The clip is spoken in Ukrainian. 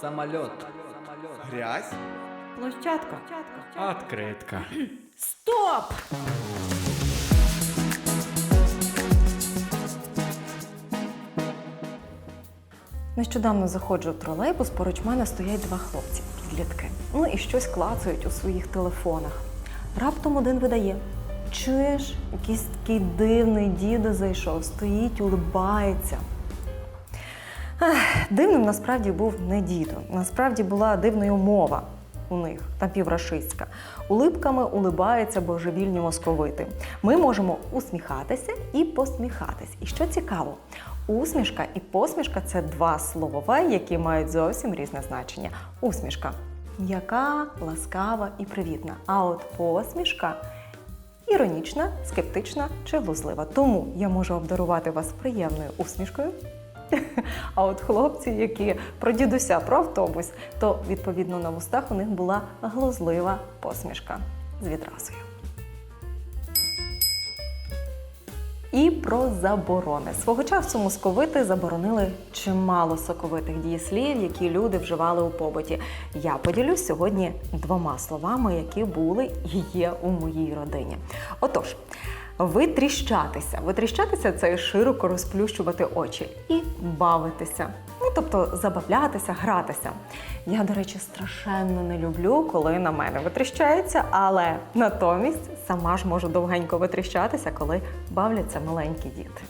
Самолет. Грязь? Площадка. Откритка. Стоп! Нещодавно заходжу в тролейбус, поруч мене стоять два хлопці, підлітки. Ну і щось клацають у своїх телефонах. Раптом один видає. Чуєш, якийсь такий дивний дідо зайшов, стоїть, улибається. Дивним насправді був не дідо. Насправді була дивною мова у них напіврашистська. Улипками улибаються божевільні московити. Ми можемо усміхатися і посміхатись. І що цікаво, усмішка і посмішка це два слова, які мають зовсім різне значення. Усмішка м'яка, ласкава і привітна. А от посмішка іронічна, скептична чи глузлива. Тому я можу обдарувати вас приємною усмішкою. А от хлопці, які про дідуся, про автобус, то відповідно на вустах у них була глузлива посмішка з відразою. І про заборони. Свого часу московити заборонили чимало соковитих дієслів, які люди вживали у побуті. Я поділюсь сьогодні двома словами, які були і є у моїй родині. Отож, витріщатися. Витріщатися це широко розплющувати очі і бавитися. Ну, тобто забавлятися, гратися. Я, до речі, страшенно не люблю, коли на мене витріщаються, але натомість сама ж можу довгенько витріщатися, коли бавляться маленькі діти.